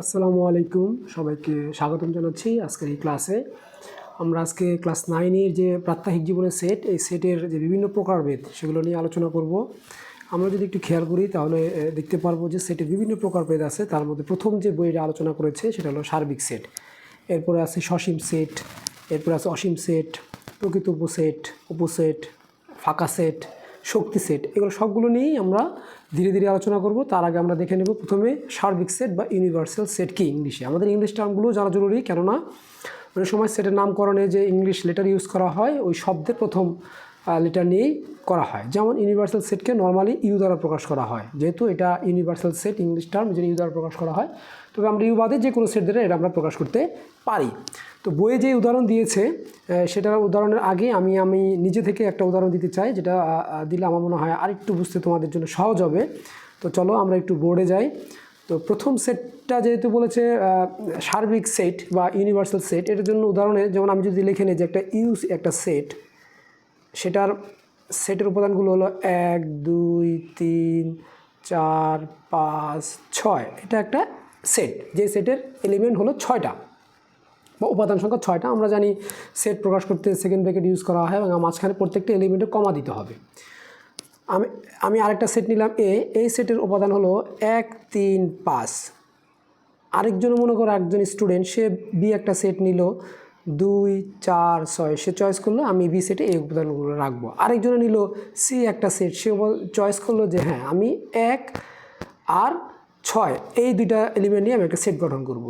আসসালামু আলাইকুম। সবাইকে স্বাগতম জানাচ্ছি আজকের এই ক্লাসে। আমরা আজকে ক্লাস নাইনের যে প্রাত্যহিক জীবনের সেট, এই সেটের যে বিভিন্ন প্রকারভেদ সেগুলো নিয়ে আলোচনা করব। আমরা যদি একটু খেয়াল করি, তাহলে দেখতে পারব যে সেটের বিভিন্ন প্রকারভেদ আছে। তার মধ্যে প্রথম যে বইটা আলোচনা করেছে, সেটা হলো সার্বিক সেট। এরপরে আছে সসীম সেট, এরপরে আছে অসীম সেট প্রকৃত উপসেট উপসেট, ফাঁকা সেট শক্তি সেট এগুলো সবগুলো নিয়েই আমরা ধীরে ধীরে আলোচনা করব। তার আগে আমরা দেখে নেব প্রথমে সার্বিক সেট বা ইউনিভার্সাল সেট কি ইংলিশে। আমাদের ইংলিশ টার্মগুলো জানা জরুরি, কেননা অনেক সময় সেটের নামকরণে যে ইংলিশ লেটার ইউজ করা হয়, ওই শব্দের প্রথম লেটার নিয়েই করা হয়। যেমন ইউনিভার্সাল সেটকে নর্মালি ইউ দ্বারা প্রকাশ করা হয়। যেহেতু এটা ইউনিভার্সাল সেট ইংলিশ টার্ম যেটা ইউ দ্বারা প্রকাশ করা হয়। তবে আমরা ইউ বাদে যে কোনো সেট দ্বারা এটা আমরা প্রকাশ করতে পারি। তো বইয়ে যে উদাহরণ দিয়েছে সেটার উদাহরণের আগে আমি আমি নিজে থেকে একটা উদাহরণ দিতে চাই, যেটা দিলে আমার মনে হয় আরেকটু বুঝতে তোমাদের জন্য সহজ হবে। তো চলো আমরা একটু বোর্ডে যাই। তো প্রথম সেটটা যেহেতু বলেছে সার্বিক সেট বা ইউনিভার্সাল সেট, এটার জন্য উদাহরণে যেমন আমি যদি লিখে নিই যে একটা ইউজ একটা সেট, সেটার সেটের উপাদানগুলো হলো এক, দুই, তিন, চার, পাঁচ, ছয়। এটা একটা সেট, যে সেটের এলিমেন্ট হলো ছয়টা। বা উপাদান সংখ্যা ছয়টা আমরা জানি সেট প্রকাশ করতে সেকেন্ড ব্র্যাকেট ইউজ করা হয় এবং মাঝখানে প্রত্যেকটা এলিমেন্টে কমা দিতে হবে। আমি আমি আরেকটা সেট নিলাম এ এই সেটের উপাদান হলো এক, তিন, পাঁচ। আরেকজন মনে করো একজন স্টুডেন্ট সে বি একটা সেট নিল, দুই, চার, ছয়, সে চয়েস করল, আমি বি সেটে এই উপাদানগুলো রাখব। আরেকজনে নিল সি একটা সেট সে চয়েস করল যে হ্যাঁ আমি এক আর ছয়, এই দুইটা এলিমেন্ট নিয়ে আমি একটা সেট গঠন করব।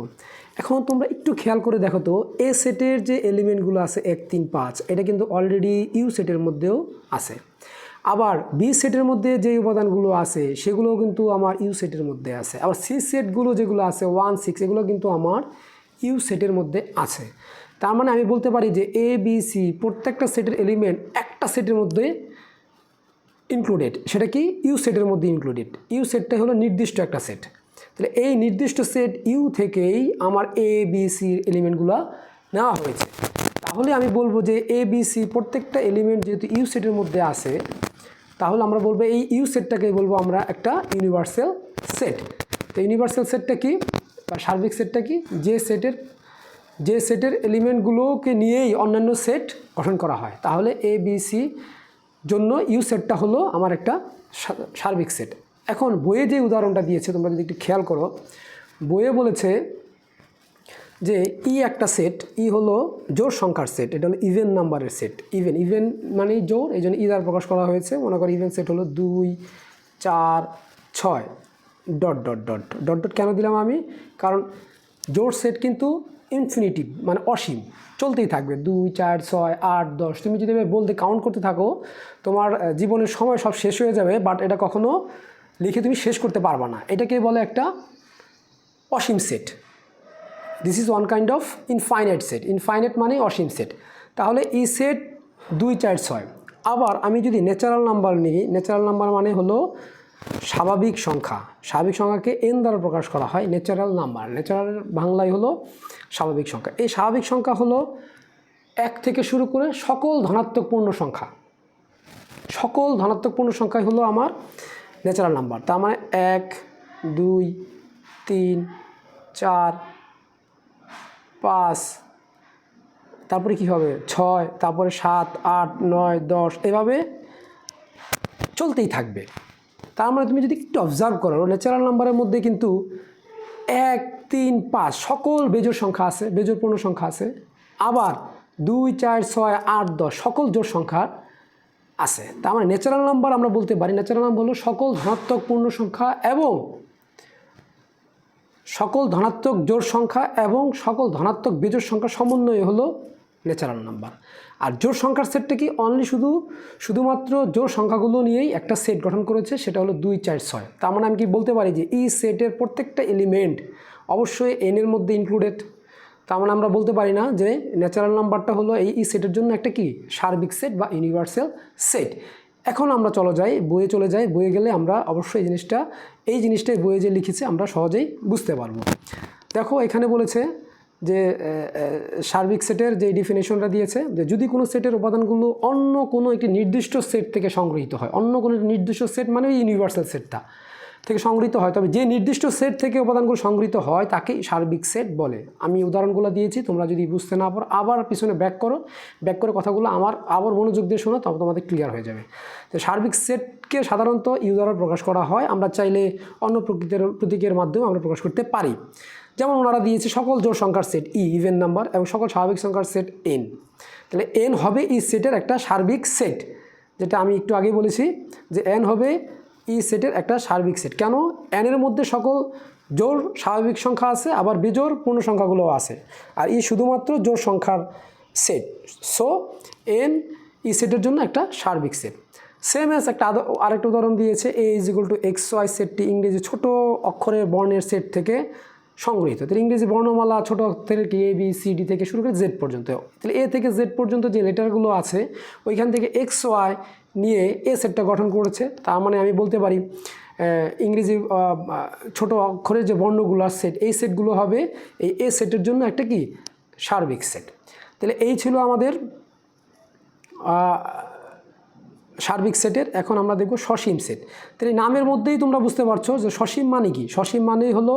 এখন তোমরা একটু খেয়াল করে দেখো তো এ সেটের যে এলিমেন্টগুলো আছে এক, তিন, পাঁচ, এটা কিন্তু অলরেডি ইউ সেটের মধ্যেও আছে। আবার বি সেটের মধ্যে যে উপাদানগুলো আছে, সেগুলোও কিন্তু আমার ইউ সেটের মধ্যে আছে। আবার সি সেটগুলো যেগুলো আছে ওয়ান সিক্স এগুলো কিন্তু আমার ইউ সেটের মধ্যে আছে। তার মানে আমি বলতে পারি যে এ বি সি প্রত্যেকটা সেটের এলিমেন্ট একটা সেটের মধ্যে ইনক্লুডেড সেটা কি? ইউ সেটের মধ্যে ইনক্লুডেড ইউ সেটটা হলো নির্দিষ্ট একটা সেট তাহলে এই নির্দিষ্ট সেট ইউ থেকেই আমার এ বি সির এলিমেন্টগুলো নেওয়া হয়েছে। তাহলে আমি বলব যে এ বি সি প্রত্যেকটা এলিমেন্ট যেহেতু ইউ সেটের মধ্যে আছে, তাহলে আমরা বলব এই ইউ সেটটাকে বলব আমরা একটা ইউনিভার্সাল সেট তো ইউনিভার্সাল সেটটা কি? বা সার্বিক সেটটা কি? যে সেটের যে সেটের এলিমেন্টগুলোকে নিয়েই অন্যান্য সেট গঠন করা হয়। তাহলে এ বি সি জন্য ইউ সেটটা হলো আমার একটা সার্বিক সেট এখন বইয়ে যে উদাহরণটা দিয়েছে, তোমরা যদি একটু খেয়াল করো, বইয়ে বলেছে যে ই একটা সেট ই হলো জোর সংখ্যার সেট এটা হলো ইভেন নাম্বারের সেট ইভেন ইভেন মানে জোর এই জন্য ই দ্বারা প্রকাশ করা হয়েছে, মনে করো ইভেন সেট হলো দুই, চার, ছয় dot dot dot dot dot কেন দিলাম আমি? কারণ জোর সেট কিন্তু ইনফিনিটিভ মানে অসীম, চলতেই থাকবে, দুই, চার, ছয়, আট, দশ, তুমি যদি বলতে কাউন্ট করতে থাকো, তোমার জীবনের সময় সব শেষ হয়ে যাবে বাট এটা কখনো লিখে তুমি শেষ করতে পারবা না। এটাকে বলে একটা অসীম set this is one kind of infinite set infinite মানে অসীম সেট তাহলে এই সেট দুই চার ছয়। আবার আমি যদি ন্যাচারাল নাম্বার নিই ন্যাচারাল নাম্বার মানে হলো স্বাভাবিক সংখ্যা। স্বাভাবিক সংখ্যাকে এন দ্বারা প্রকাশ করা হয় ন্যাচারাল নাম্বার ন্যাচারাল বাংলায় হলো স্বাভাবিক সংখ্যা। এই স্বাভাবিক সংখ্যা হলো এক থেকে শুরু করে সকল ধনাত্মক পূর্ণ সংখ্যা। সকল ধনাত্মক পূর্ণ সংখ্যাই হলো আমার ন্যাচারাল নাম্বার। তার মানে এক, দুই, তিন, চার, পাঁচ, তারপরে কী হবে? ছয়, তারপরে সাত, আট, নয়, দশ, এভাবে চলতেই থাকবে। তার মানে তুমি যদি একটু অবজার্ভ করো, ন্যাচারাল নাম্বারের মধ্যে কিন্তু এক, তিন, পাঁচ, সকল বেজোর সংখ্যা আছে বেজোর পূর্ণ সংখ্যা আছে। আবার দুই, চার, ছয়, আট, দশ, সকল জোর সংখ্যা আছে। তার মানে ন্যাচারাল নাম্বার আমরা বলতে পারি ন্যাচারাল নাম্বার হলো সকল ধনাত্মক পূর্ণ সংখ্যা এবং সকল ধনাত্মক জোড় সংখ্যা এবং সকল ধনাত্মক বেজোড় সংখ্যা সমন্বয় হলো ন্যাচারাল নাম্বার আর জোড় সংখ্যার সেটটা কি? অনলি শুধু, শুধুমাত্র জোড় সংখ্যাগুলো নিয়েই একটা সেট গঠন করেছে, সেটা হলো দুই, চার, ছয়। তার মানে আমি কি বলতে পারি যে এই সেটের প্রত্যেকটা এলিমেন্ট অবশ্যই এনের মধ্যে ইনক্লুডেড তার মানে আমরা বলতে পারি না যে ন্যাচারাল নাম্বারটা হলো এই ই সেটের জন্য একটা কি? সার্বিক সেট বা ইউনিভার্সাল সেট এখন আমরা চলে যাই, বইয়ে চলে যাই। বইয়ে গেলে আমরা অবশ্যই এই জিনিসটা, এই জিনিসটাই বইয়ে যে লিখেছে আমরা সহজেই বুঝতে পারব। দেখো এখানে বলেছে যে সার্বিক সেটের যে ডিফিনেশনটা দিয়েছে, যে যদি কোনো সেটের উপাদানগুলো অন্য কোনো একটি নির্দিষ্ট সেট থেকে সংগৃহীত হয়, অন্য কোনো নির্দিষ্ট সেট মানে ইউনিভার্সাল সেটটা থেকে সংগৃহীত হয়। তবে যে নির্দিষ্ট সেট থেকে উপাদানগুলো সংগৃহীত হয়, তাকেই সার্বিক সেট বলে। আমি উদাহরণগুলো দিয়েছি, তোমরা যদি বুঝতে না পারো, আবার পিছনে ব্যাক করো। ব্যাক করে কথাগুলো আমার আবার মনোযোগ দিয়ে শোনো তবে তোমাদের ক্লিয়ার হয়ে যাবে। তো সার্বিক সেটকে সাধারণত ইউ দ্বারা প্রকাশ করা হয়। আমরা চাইলে অন্য প্রকৃতির প্রতীকের মাধ্যমে আমরা প্রকাশ করতে পারি। যেমন ওনারা দিয়েছে, সকল জোর সংখ্যার সেট ই ইভেন নাম্বার এবং সকল স্বাভাবিক সংখ্যার সেট এন তাহলে এন হবে ই সেটের একটা সার্বিক সেট যেটা আমি একটু আগেই বলেছি যে এন হবে ই সেটের একটা সার্বিক সেট। কেন? এনের মধ্যে সকল জোর স্বাভাবিক সংখ্যা আছে, আবার বিজোর পূর্ণ সংখ্যাগুলোও আছে। আর ই শুধুমাত্র জোর সংখ্যার সেট। সো এন ই সেটের জন্য একটা সার্বিক সেট। সেম এস একটা আরেকটা উদাহরণ দিয়েছে A is equal to X Y সেটটি ইংরেজি ছোট অক্ষরের বর্ণের সেট থেকে সংগৃহীত। তাহলে ইংরেজি বর্ণমালা ছোট অক্ষরের এ বি সি ডি থেকে শুরু করে জেড পর্যন্ত। তাহলে এ থেকে জেড পর্যন্ত যে লেটারগুলো আছে, ওইখান থেকে এক্স ওয়াই নিয়ে এ সেটটা গঠন করেছে। তার মানে আমি বলতে পারি ইংরেজি ছোট অক্ষরের যে বর্ণগুলোর সেট এই সেটগুলো হবে এই এ সেটের জন্য একটা কি? সার্বিক সেট তাহলে এই ছিল আমাদের সার্বিক সেটের এখন আমরা দেখব সসীম সেট তাহলে নামের মধ্যেই তোমরা বুঝতে পারছ যে সসীম মানে কি? সসীম মানে হলো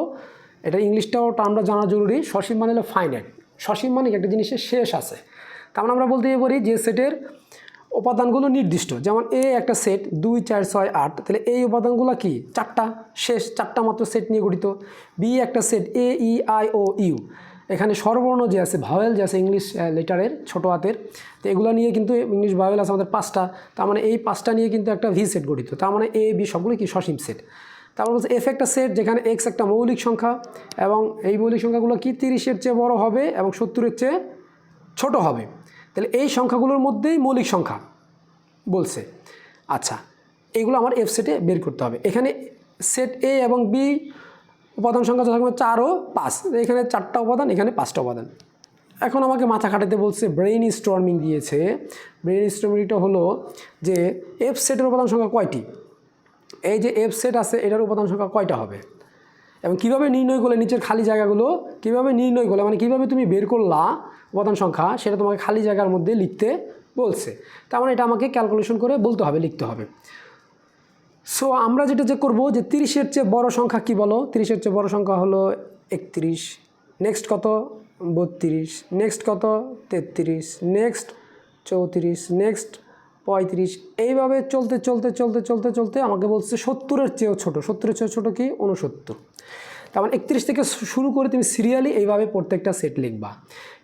এটা ইংলিশটাও আমরা জানা জরুরি। সসীম মানে হলো ফাইনাইট সসীম মানে একটা জিনিসের শেষ আছে। তার মানে আমরা বলতে পারি যে সেটের উপাদানগুলো নির্দিষ্ট। যেমন এ একটা সেট দুই, চার, ছয়, আট। তাহলে এই উপাদানগুলো কি? চারটা। শেষ, চারটা মাত্র সেট নিয়ে গঠিত। বি একটা set A E I O U এখানে সর্বর্ণ যে আছে ভাওয়েল যে আছে ইংলিশ লেটারের ছোটো হাতের, তো এগুলো নিয়ে কিন্তু ইংলিশ ভাওয়েল আছে আমাদের পাঁচটা। তার মানে এই পাঁচটা নিয়ে কিন্তু একটা ভি সেট গঠিত। তার মানে এ বি সবগুলো কি? সসীম সেট তারপর বলছে এফ একটা সেট যেখানে এক্স একটা মৌলিক সংখ্যা, এবং এই মৌলিক সংখ্যাগুলো কি তিরিশের চেয়ে বড় হবে এবং সত্তরের চেয়ে ছোট হবে। তাহলে এই সংখ্যাগুলোর মধ্যেই মৌলিক সংখ্যা বলছে। আচ্ছা এগুলো আমার এফ সেটে বের করতে হবে। এখানে সেট এ এবং বি উপাদান সংখ্যা যথাক্রমে চার ও পাঁচ। এখানে চারটা উপাদান, এখানে পাঁচটা উপাদান। এখন আমাকে মাথা খাটাতে বলছে ব্রেইন স্টর্মিং দিয়েছে। ব্রেইন স্টর্মিংটা হলো যে এফ সেটের উপাদান সংখ্যা কয়টি? এই যে এফ সেট আছে, এটার উপাদান সংখ্যা কয়টা হবে? এবং কীভাবে নির্ণয় করলে নিচের খালি জায়গাগুলো, কীভাবে নির্ণয় করলে মানে কীভাবে তুমি বের করলা উপাদান সংখ্যা, সেটা তোমাকে খালি জায়গার মধ্যে লিখতে বলছে। তার মানে এটা আমাকে ক্যালকুলেশন করে বলতে হবে, লিখতে হবে। সো আমরা যেটা যে করব যে তিরিশের চেয়ে বড় সংখ্যা কি বলো? তিরিশের চেয়ে বড় সংখ্যা হলো একত্রিশ। নেক্সট কত? বত্রিশ। নেক্সট কত? তেত্রিশ। নেক্সট চৌত্রিশ। নেক্সট পঁয়ত্রিশ। এইভাবে চলতে চলতে চলতে চলতে চলতে আমাকে বলছে সত্তরের চেয়েও ছোটো। সত্তরের চেয়েও ছোটো কি? উনসত্তর তার মানে একত্রিশ থেকে শুরু করে তুমি সিরিয়ালি এইভাবে প্রত্যেকটা সেট লিখবা।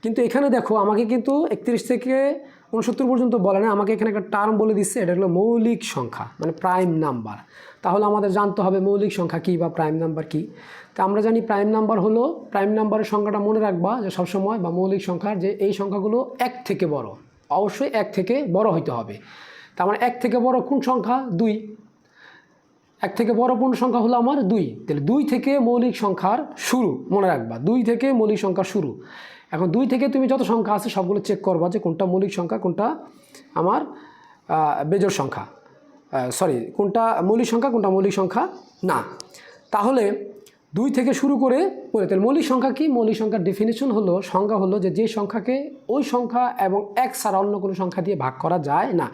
কিন্তু এখানে দেখো, আমাকে কিন্তু একত্রিশ থেকে উনসত্তর পর্যন্ত বলে না, আমাকে এখানে একটা টার্ম বলে দিচ্ছে, এটা হলো মৌলিক সংখ্যা মানে প্রাইম নাম্বার তাহলে আমাদের জানতে হবে মৌলিক সংখ্যা কী বা প্রাইম নাম্বার কী। তা আমরা জানি প্রাইম নাম্বার হলো প্রাইম নাম্বারের সংখ্যাটা মনে রাখবা যে সবসময় বা মৌলিক সংখ্যার যে এই সংখ্যাগুলো এক থেকে বড়। অবশ্যই এক থেকে বড় হইতে হবে। তার মানে এক থেকে বড় কোন সংখ্যা? দুই। এক থেকে বড় পূর্ণ সংখ্যা হলো আমার? দুই। তাহলে দুই থেকে মৌলিক সংখ্যার শুরু, মনে রাখবা। দুই থেকে মৌলিক সংখ্যার শুরু। এখন দুই থেকে তুমি যত সংখ্যা আছে সবগুলো চেক করবা যে কোনটা মৌলিক সংখ্যা, কোনটা আমার বেজোড় সংখ্যা। সরি কোনটা মৌলিক সংখ্যা, কোনটা মৌলিক সংখ্যা না। তাহলে দুই থেকে শুরু করে বলে তাহলে মৌলিক সংখ্যা কি? মৌলিক সংখ্যার ডেফিনেশন হলো সংখ্যা হলো যে যে সংখ্যাকে ওই সংখ্যা এবং এক ছাড়া অন্য কোনো সংখ্যা দিয়ে ভাগ করা যায় না।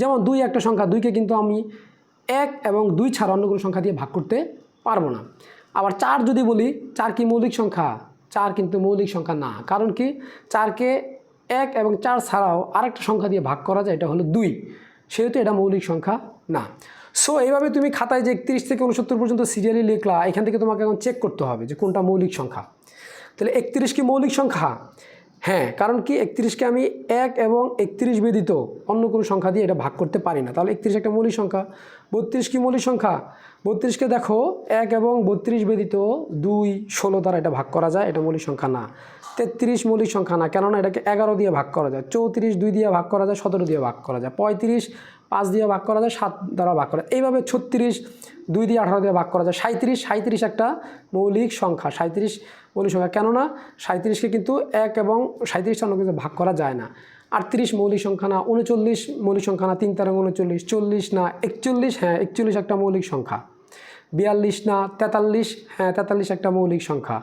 যেমন দুই একটা সংখ্যা, দুইকে কিন্তু আমি এক এবং দুই ছাড়া অন্য কোনো সংখ্যা দিয়ে ভাগ করতে পারব না। আবার চার যদি বলি, চার কি মৌলিক সংখ্যা? চার কিন্তু মৌলিক সংখ্যা না। কারণ কি? চারকে এক এবং চার ছাড়াও আরেকটা সংখ্যা দিয়ে ভাগ করা যায়, এটা হলো দুই। সেহেতু এটা মৌলিক সংখ্যা না। সো এইভাবে তুমি খাতায় যে একত্রিশ থেকে উনসত্তর পর্যন্ত সিরিয়ালি লিখলা, এখান থেকে তোমাকে এখন চেক করতে হবে যে কোনটা মৌলিক সংখ্যা। তাহলে একত্রিশ কি মৌলিক সংখ্যা? হ্যাঁ কারণ কি একত্রিশকে আমি এক এবং একত্রিশ ব্যতীত অন্য কোনো সংখ্যা দিয়ে এটা ভাগ করতে পারি না। তাহলে একত্রিশ একটা মৌলিক সংখ্যা। বত্রিশ কি মৌলিক সংখ্যা? বত্রিশকে দেখো, এক এবং বত্রিশ ব্যতীত দুই ষোলো দ্বারা এটা ভাগ করা যায়, এটা মৌলিক সংখ্যা না। তেত্রিশ মৌলিক সংখ্যা না, কেননা এটাকে এগারো দিয়ে ভাগ করা যায়, চৌত্রিশ দুই দিয়ে ভাগ করা যায়, সতেরো দিয়ে ভাগ করা যায়, পঁয়ত্রিশ পাঁচ দিয়ে ভাগ করা যায়, সাত দ্বারা ভাগ করা এইভাবে ছত্রিশ দুই দিয়ে আঠারো দিয়ে ভাগ করা যায়। সাঁত্রিশ সাঁত্রিশ একটা মৌলিক সংখ্যা সাঁত্রিশ মৌলিক সংখ্যা, কেননা সাঁত্রিশকে কিন্তু এক এবং সাঁত্রিশটা অন্য কিছু ভাগ করা যায় না। আটত্রিশ মৌলিক সংখ্যা না, উনচল্লিশ মৌলিক সংখ্যা না, তিন তারা উনচল্লিশ, চল্লিশ না, একচল্লিশ হ্যাঁ একচল্লিশ একটা মৌলিক সংখ্যা। বিয়াল্লিশ না, তেতাল্লিশ হ্যাঁ তেতাল্লিশ একটা মৌলিক সংখ্যা।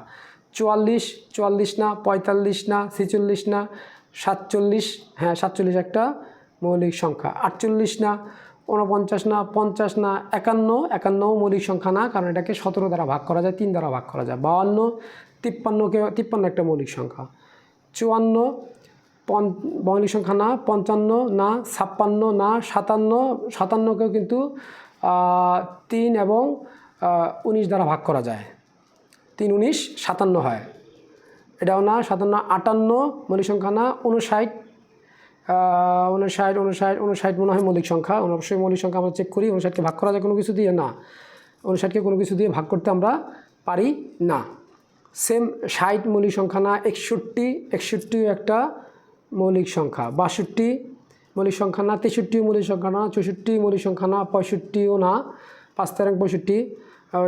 চুয়াল্লিশ চুয়াল্লিশ না, পঁয়তাল্লিশ না, ছেচল্লিশ না, সাতচল্লিশ হ্যাঁ সাতচল্লিশ একটা মৌলিক সংখ্যা। আটচল্লিশ না উনপঞ্চাশ না, পঞ্চাশ না, একান্ন একান্ন মৌলিক সংখ্যা না, কারণ এটাকে সতেরো দ্বারা ভাগ করা যায়, তিন দ্বারা ভাগ করা যায়। বাউান্ন, তিপ্পান্নকে, তিপ্পান্ন একটা মৌলিক সংখ্যা। চুয়ান্ন, পন, মৌলিক সংখ্যা না, পঞ্চান্ন না, ছাপ্পান্ন না, সাতান্ন, সাতান্নকেও কিন্তু তিন এবং উনিশ দ্বারা ভাগ করা যায়। তিন উনিশ, সাতান্ন হয়। এটাও না, সাতান্ন, আটান্ন, মৌলিক সংখ্যা না উনষাট উনষাট উনষাট উনষাট মনে হয় মৌলিক সংখ্যা। অবশ্যই মৌলিক সংখ্যা আমরা চেক করি উনষাটকে ভাগ করা যায় কোনো কিছু দিয়ে না। উনষাটকে কোনো কিছু দিয়ে ভাগ করতে আমরা পারি না। সেম ষাট মৌলিক সংখ্যা না, একষট্টি, একষট্টিও একটা মৌলিক সংখ্যা। বাষট্টি মৌলিক সংখ্যা না, তেষট্টিও মৌলিক সংখ্যা না, চৌষট্টি মৌলিক সংখ্যা না, পঁয়ষট্টিও না, পাঁচ তেরো পঁয়ষট্টি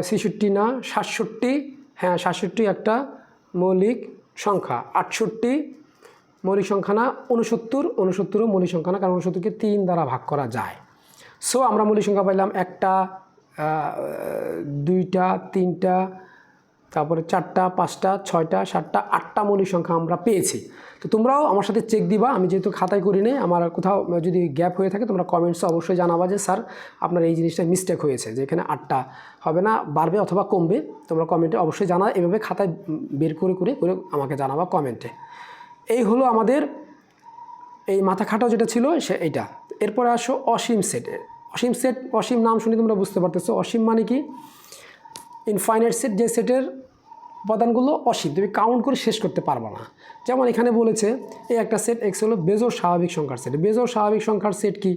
ছেষট্টি না, সাতষট্টি হ্যাঁ সাতষট্টি একটা মৌলিক সংখ্যা। আটষট্টি মৌলিক সংখ্যা না উনসত্তর উনসত্তরও মৌলিক সংখ্যা না, কারণ উনসত্তরকে তিন দ্বারা ভাগ করা যায়। সো আমরা মৌলিক সংখ্যা পাইলাম একটা দুইটা, তিনটা তারপরে চারটা, পাঁচটা, ছয়টা, সাতটা, আটটা মৌলিক সংখ্যা আমরা পেয়েছি। তো তোমরাও আমার সাথে চেক দিবা, আমি যেহেতু খাতায় করি নেই, আমার কোথাও যদি গ্যাপ হয়ে থাকে তোমরা কমেন্টসে অবশ্যই জানাবা যে, স্যার, আপনার এই জিনিসটা মিস্টেক হয়েছে যে, এখানে আটটা হবে না, বাড়বে অথবা কমবে? তোমরা কমেন্টে অবশ্যই জানা এভাবে খাতায় বের করে করে করে আমাকে জানাবা কমেন্টে এই হলো আমাদের, এই মাথা খাটাও যেটা ছিল, সে এইটা। এরপরে আসো অসীম সেট অসীম সেট অসীম নাম শুনে তোমরা বুঝতে পারতেছো। অসীম মানে কি? ইনফাইনাইট সেট যে সেটের উপাদানগুলো অসীম, তুমি কাউন্ট করে শেষ করতে পারবে না। যেমন এখানে বলেছে, এই একটা সেট এক্স হলো বেজোর স্বাভাবিক সংখ্যার সেট বেজোর স্বাভাবিক সংখ্যার সেট কি?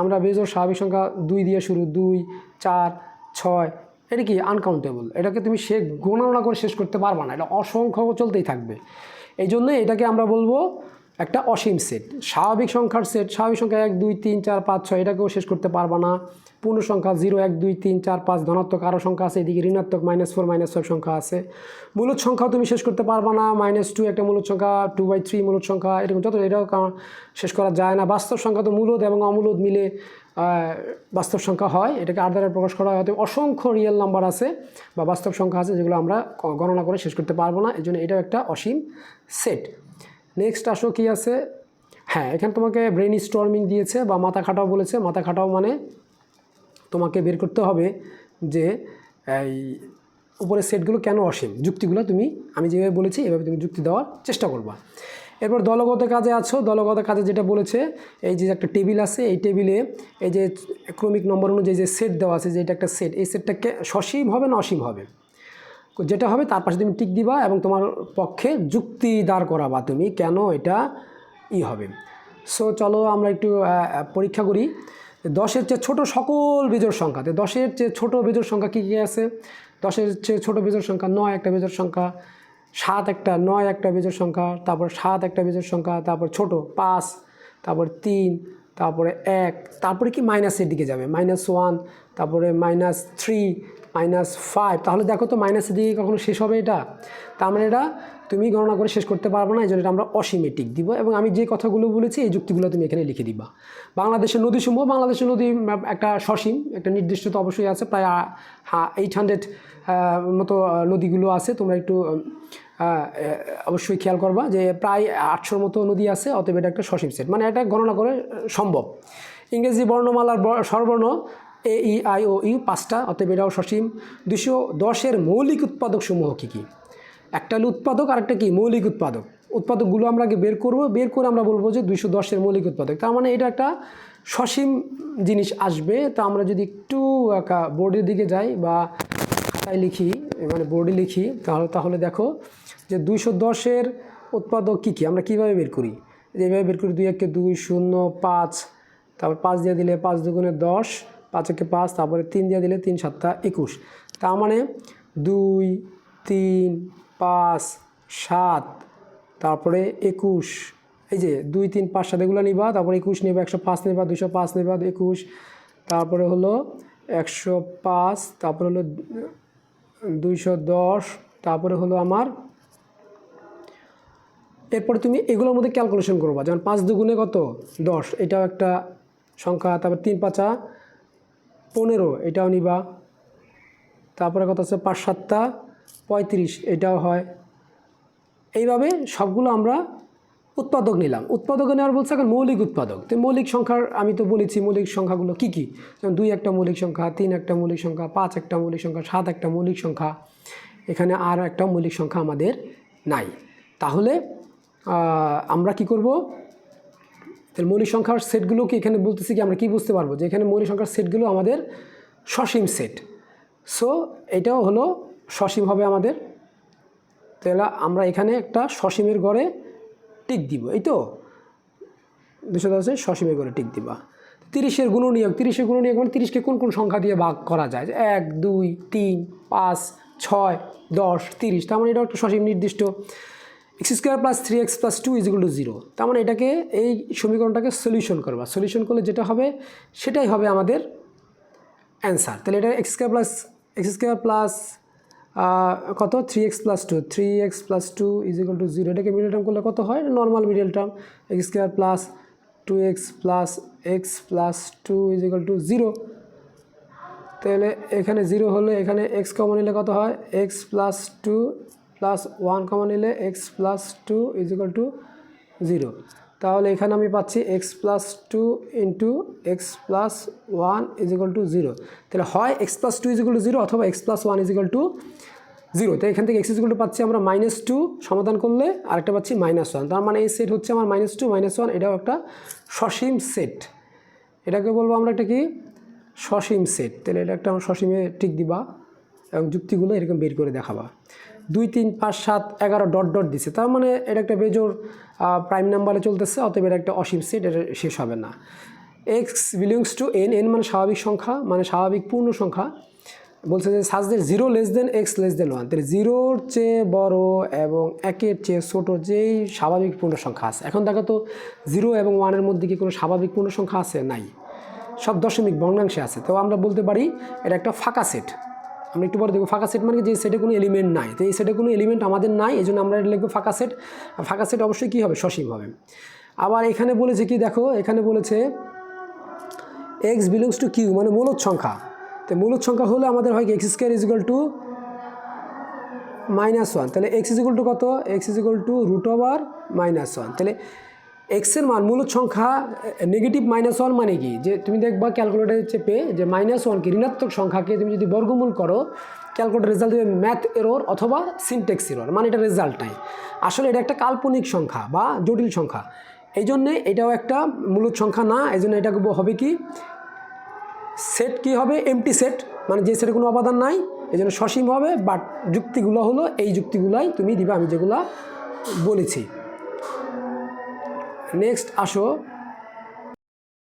আমরা বেজোর স্বাভাবিক সংখ্যা দুই দিয়ে শুরু, দুই, চার, ছয়, এটা কি? আনকাউন্টেবল এটাকে তুমি সে গণনা করে শেষ করতে পারবে না। এটা অসংখ্য চলতেই থাকবে। এই জন্য এটাকে আমরা বলব একটা অসীম সেট স্বাভাবিক সংখ্যার সেট স্বাভাবিক সংখ্যা এক, দুই, তিন, চার, পাঁচ, ছয়, এটাকেও শেষ করতে পারবা না। পূর্ণ সংখ্যা জিরো, এক, দুই, তিন, চার, পাঁচ, ধনাত্মক আরও সংখ্যা আছে, এদিকে ঋণাত্মক মাইনাস ফোর মাইনাস ফাইভ সংখ্যা আছে। মূলত সংখ্যাও তুমি শেষ করতে পারবা না মাইনাস টু একটা মূলত সংখ্যা টু বাই থ্রি মূলত সংখ্যা, এরকম যত এটাও শেষ করা যায় না। বাস্তব সংখ্যা তো মূলত এবং অমূলত মিলে বাস্তব সংখ্যা হয়। এটাকে আট দ্বারা প্রকাশ করা হয়। হয়তো অসংখ্য রিয়েল নাম্বার আছে বা বাস্তব সংখ্যা আছে যেগুলো আমরা গণনা করে শেষ করতে পারব না। এই জন্য এটাও একটা অসীম সেট নেক্সট আসো কি আছে? হ্যাঁ এখানে তোমাকে ব্রেন স্টর্মিং দিয়েছে বা মাথা খাটাও বলেছে। মাথা খাটাও মানে তোমাকে বের করতে হবে যে, এই উপরের সেটগুলো কেন অসীম? যুক্তিগুলো তুমি, আমি যেভাবে বলেছি, এভাবে তুমি যুক্তি দেওয়ার চেষ্টা করবা। এরপর দলগত কাজে আছো, দলগত কাজে যেটা বলেছে, এই যে একটা টেবিল আছে, এই টেবিলে এই যে ক্রমিক নম্বর অনুযায়ী যে সেট দেওয়া আছে, যে এটা একটা সেট, এই সেটটাকে সসীম হবে না অসীম হবে? যেটা হবে, তার পাশে তুমি টিক দিবা এবং তোমার পক্ষে যুক্তি দাঁড় করাবা তুমি, কেন এটা ই হবে? সো চলো আমরা একটু পরীক্ষা করি। দশের চেয়ে ছোট সকল বেজোড় সংখ্যাতে দশের চেয়ে ছোট বিজোড় সংখ্যা কী কী আছে? দশের চেয়ে ছোট বিজোড় সংখ্যা নয় একটা বিজোড় সংখ্যা, সাত একটা নয় একটা বিজোড় সংখ্যা, তারপর সাত একটা বিজোড় সংখ্যা, তারপর ছোট পাঁচ, তারপর তিন তারপরে এক, তারপরে কি মাইনাসের দিকে যাবে? মাইনাস ওয়ান তারপরে মাইনাস থ্রি মাইনাস ফাইভ তাহলে দেখো তো মাইনাসের দিকে কখনো শেষ হবে এটা? তার মানে এটা তুমি গণনা করে শেষ করতে পারব না, এই জন্য আমরা অসীমেটিক দিব এবং আমি যে কথাগুলো বলেছি, এই যুক্তিগুলো তুমি এখানে লিখে দিবা। বাংলাদেশের নদীসমূহ বাংলাদেশের নদী একটা সসীম, একটা নির্দিষ্ট তো অবশ্যই আছে, প্রায় এইট হান্ড্রেড মতো নদীগুলো আছে। তোমরা একটু অবশ্যই খেয়াল করবা যে প্রায় আটশোর মতো নদী আছে, অতএব এটা একটা সসীম সেট। মানে এটা গণনা করে সম্ভব। ইংরেজি বর্ণমালার স্বরবর্ণ এ, ই, আই, ও, ইউ পাঁচটা, অতএব এটাও সসীম। দুশো দশের মৌলিক উৎপাদক সমূহ কী কী? একটা হলো উৎপাদক আর একটা কি? মৌলিক উৎপাদক। উৎপাদকগুলো আমরা আগে বের করব, বের করে আমরা বলব যে দুইশো দশের মৌলিক উৎপাদক। তার মানে এটা একটা সসীম জিনিস আসবে। তা আমরা যদি একটু একটা বোর্ডের দিকে যাই বা খাতায় লিখি মানে বোর্ডে লিখি, তাহলে তাহলে দেখো যে দুইশো দশের উৎপাদক কী কী? আমরা কীভাবে বের করি? যে এইভাবে বের করি, দুই একে দুই শূন্য পাঁচ, তারপর পাঁচ দিয়ে দিলে পাঁচ দুগুণে দশ, পাঁচ একে পাঁচ, তারপরে তিন দিয়ে দিলে তিন সাতটা একুশ। তার মানে দুই, তিন, পাঁচ, সাত, তারপরে একুশ। এই যে দুই, তিন, পাঁচ, সাত, এগুলো নিবা, তারপরে একুশ নেবা, একশো পাঁচ নেবা দুশো পাঁচ নেবা, একুশ, তারপরে হলো একশো পাঁচ, তারপরে হলো দুইশো দশ, তারপরে হলো আমার এরপরে তুমি এগুলোর মধ্যে ক্যালকুলেশন করবা। যেমন পাঁচ দুগুণে কত? দশ। এটাও একটা সংখ্যা, তারপর তিন পাঁচা পনেরো, এটাও নিবা। তারপরে কত আছে? পাঁচ সাতটা পঁয়ত্রিশ, এটাও হয়। এইভাবে সবগুলো আমরা উৎপাদক নিলাম। উৎপাদক নেওয়ার বলছে এখন মৌলিক উৎপাদক। তো মৌলিক সংখ্যার আমি তো বলেছি মৌলিক সংখ্যাগুলো কী কী? যেমন দুই একটা মৌলিক সংখ্যা, তিন একটা মৌলিক সংখ্যা, পাঁচ একটা মৌলিক সংখ্যা, সাত একটা মৌলিক সংখ্যা। এখানে আর একটা মৌলিক সংখ্যা আমাদের নাই। তাহলে আমরা কি করব? তাহলে মৌলিক সংখ্যার সেটগুলোকে এখানে বলতেছি কি? আমরা কি বুঝতে পারব? যে এখানে মৌলিক সংখ্যার সেটগুলো আমাদের সসীম সেট। সো এটাও হলো সসীম হবে আমাদের। তাহলে আমরা এখানে একটা সসীমের গড়ে টিক দিব, এই তো? দুশো দশে সসীমের গড়ে টিক দিবা। তিরিশের গুণনীয়ক তিরিশের গুণনীয়ক মানে তিরিশকে কোন কোন সংখ্যা দিয়ে ভাগ করা যায়? এক, দুই, তিন, পাঁচ, ছয়, দশ, তিরিশ, তার মানে এটা একটা সসীম নির্দিষ্ট। X square plus three X plus two is two zero তার মানে এটাকে এই সমীকরণটাকে সলিউশন করবা। সলিউশন করলে যেটা হবে, সেটাই হবে আমাদের অ্যান্সার তাহলে এটা X square plus X square plus কত? Three X plus two three X plus two is equal to zero এটাকে মিডিয়াল টার্ম করলে কত হয়? Normal medial term X square plus two X plus X plus two is equal to zero তাহলে এখানে zero হলে এখানে x common নিলে কত হয়? X plus two plus one common নিলে X plus two is equal to zero তাহলে এখানে আমি পাচ্ছি X plus two into X plus one is equal to zero তাহলে হয় X plus two is equal to zero অথবা X plus one is equal to zero তো এখান থেকে এক্স ইকুয়াল টু পাচ্ছি আমরা মাইনাস টু সমাধান করলে আরেকটা পাচ্ছি মাইনাস ওয়ান তার মানে এই সেট হচ্ছে আমার মাইনাস টু মাইনাস ওয়ান এটাও একটা সসীম সেট এটাকে বলব আমরা একটা কি? সসীম সেট তাহলে এটা একটা আমার সসীমে টিক দিবা এবং যুক্তিগুলো এরকম বের করে দেখাবা। দুই, তিন, পাঁচ, সাত, এগারো ডট ডট দিছে। তার মানে এটা একটা বেজোর প্রাইম নাম্বারে চলতেছে, অতএব এটা একটা অসীম সেট এটা শেষ হবে না। X belongs to N N মানে স্বাভাবিক সংখ্যা মানে স্বাভাবিক পূর্ণ সংখ্যা। বলছে যে সাজ সাজদের zero less than X less than one তাহলে জিরোর চেয়ে বড় এবং একের চেয়ে ছোটো যেই স্বাভাবিক পূর্ণ সংখ্যা আছে। এখন দেখো তো জিরো এবং ওয়ানের মধ্যে কি কোনো স্বাভাবিক পূর্ণ সংখ্যা আছে? নাই। সব দশমিক ভগ্নাংশে আছে। তো আমরা বলতে পারি, এটা একটা ফাঁকা সেট আমরা একটু পরে দেখব। ফাঁকা সেট মানে যে সেটে কোনো এলিমেন্ট নাই। তো এই সেটে কোনো এলিমেন্ট আমাদের নাই এই জন্য আমরা লিখব ফাঁকা সেট ফাঁকা সেট অবশ্যই কী হবে? সসীম হবে। আবার এখানে বলেছে কি? দেখো, এখানে বলেছে এক্স বিলংস টু কিউ মানে মূলত সংখ্যা। তো মূলত সংখ্যা হলে আমাদের হয় কি? X square is to minus one তাহলে এক্স ইজ টু কত? X is equal to root over minus one তাহলে এক্সের মান মূলত সংখ্যা নেগেটিভ মাইনাস ওয়ান মানে কি? যে তুমি দেখবা ক্যালকুলেটারে চেপে যে মাইনাস ওয়ানকে ঋণাত্মক সংখ্যাকে তুমি যদি বর্গমূল করো ক্যালকুলেটার রেজাল্ট দেবে ম্যাথ এরর অথবা সিনটেক্স এরর মানে এটা রেজাল্ট নাই। আসলে এটা একটা কাল্পনিক সংখ্যা বা জটিল সংখ্যা। এই জন্যে এটাও একটা মূলত সংখ্যা না এই জন্য এটা হবে কি? সেট কি হবে? এমটি সেট মানে যে সেটে কোনো অপাদান নাই এই জন্য সসীম হবে বাট যুক্তিগুলো হলো এই যুক্তিগুলাই তুমি দিবা আমি যেগুলো বলেছি। নেক্সট আসো